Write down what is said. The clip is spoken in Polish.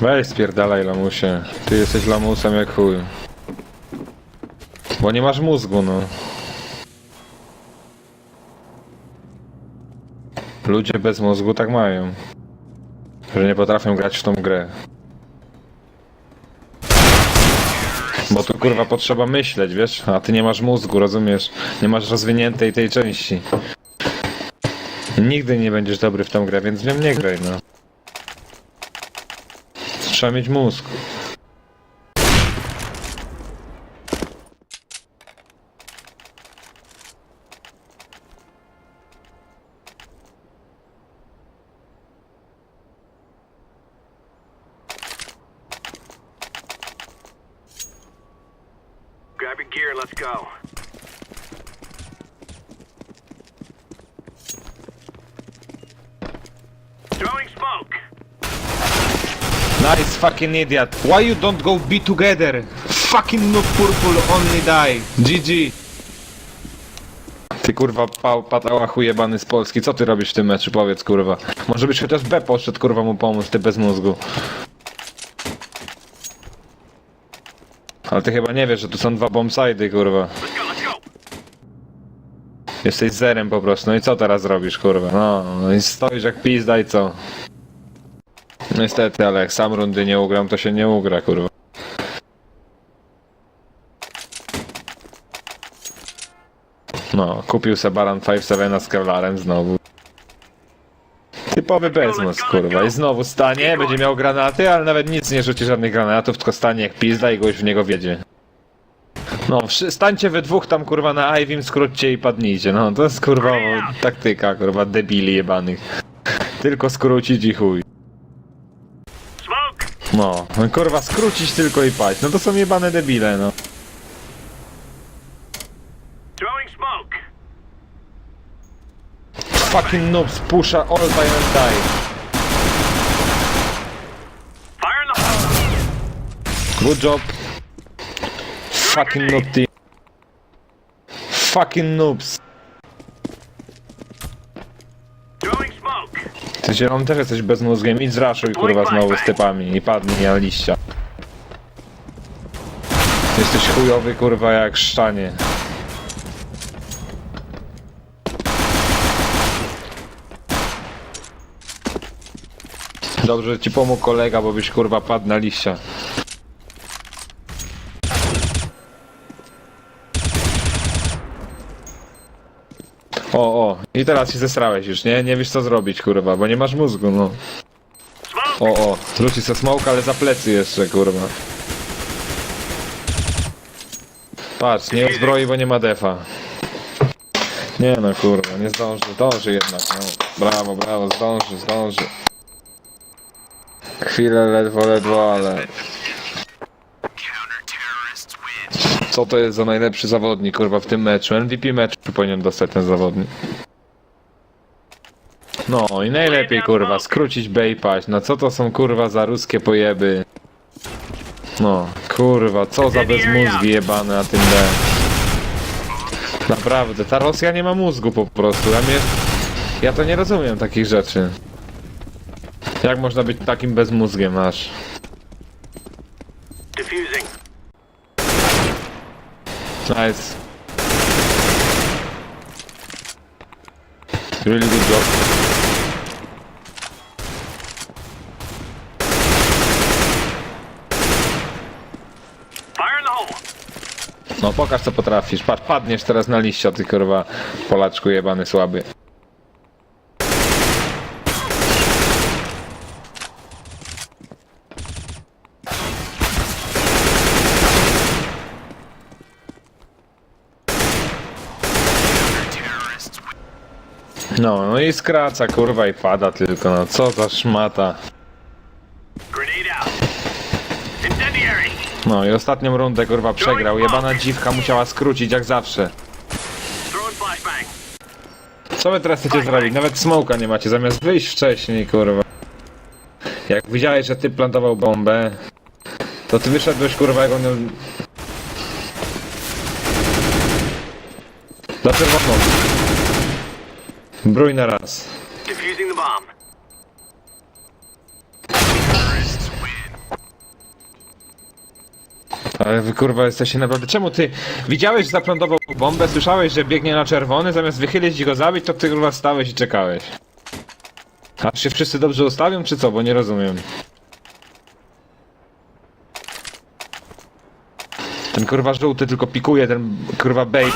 Weź spierdalaj lamusie. Ty jesteś lamusem jak chuj. Bo nie masz mózgu, no. Ludzie bez mózgu tak mają. Że nie potrafią grać w tą grę. Bo tu kurwa potrzeba myśleć, wiesz? A ty nie masz mózgu, rozumiesz? Nie masz rozwiniętej tej części. Nigdy nie będziesz dobry w tą grę, więc w nią nie graj, no. Trzeba mieć mózg. Grab your let's go. Throwing smoke. Nice fucking idiot. Why you don't go be together? Fucking noob purple only die. GG. Ty kurwa pa patała chujebany z Polski, co ty robisz w tym meczu, powiedz kurwa. Może byś chociaż B poszedł kurwa mu pomóc, ty bez mózgu. Ale ty chyba nie wiesz, że tu są dwa bombsidy kurwa. Jesteś zerem po prostu, no i co teraz robisz kurwa? No, no i stoisz jak pizda i co? Niestety, ale jak sam rundy nie ugram, to się nie ugra kurwa. No, kupił se Baran 5-7 z Kevlarem znowu. Typowy bezmózg, kurwa. I znowu stanie, będzie miał granaty, ale nawet nic nie rzuci żadnych granatów, tylko stanie jak pizda i goś w niego wiedzie. No, stańcie we dwóch tam, kurwa, na Ivym, skróćcie i padnijcie. No, to jest, kurwa, taktyka, kurwa, debili jebanych. Tylko skrócić i chuj. No, no, kurwa, skrócić tylko i paść. No to są jebane debile, no. Throwing smoke. Fucking noobs, pusha all time and die. Fire in the hole. Good job. Fucking noob team. Fucking noobs. Throwing smoke. Ty zielony też jesteś bezmózgiem, idź zraszuj kurwa znowu z typami i padnij na liścia. Jesteś chujowy kurwa jak szczanie. Dobrze, ci pomógł kolega, bo byś kurwa padł na liścia. O, o, i teraz się zesrałeś już, nie? Nie wiesz co zrobić, kurwa, bo nie masz mózgu, no. O, o, zwróci se smoke, ale za plecy jeszcze, kurwa. Patrz, nie uzbroi, bo nie ma defa. Nie no, kurwa, nie zdąży, zdąży jednak, no. Brawo, brawo, zdąży, zdąży. Chwilę ledwo, ledwo, ale... Co to jest za najlepszy zawodnik, kurwa, w tym meczu? MVP meczu powinien dostać ten zawodnik. No i najlepiej kurwa skrócić B i paść. No co to są kurwa za ruskie pojeby? No kurwa, co za bezmózgi jebane na tym B. Naprawdę, ta Rosja nie ma mózgu po prostu. Ja, mnie... ja to nie rozumiem takich rzeczy. Jak można być takim bezmózgiem aż? Nice. Really good job. No pokaż co potrafisz. Patrz, padniesz teraz na liścia, ty kurwa Polaczku jebany słaby. No, no i skraca kurwa i pada tylko, no co za szmata. No i ostatnią rundę kurwa przegrał, jebana dziwka musiała skrócić jak zawsze. Co wy teraz chcecie zrobić? Nawet smoka nie macie, zamiast wyjść wcześniej, kurwa. Jak widziałeś, że ty plantował bombę, to ty wyszedłeś, kurwa, jak on. Za czerwoną. Brój na raz. Defusing the bomb. Ale wy kurwa jesteście naprawdę... Czemu ty widziałeś, że zaplądował bombę, słyszałeś, że biegnie na czerwony, zamiast wychylić i go zabić, to ty kurwa stałeś i czekałeś. A się wszyscy dobrze ustawią, czy co? Bo nie rozumiem. Ten kurwa żółty tylko pikuje, ten kurwa bait.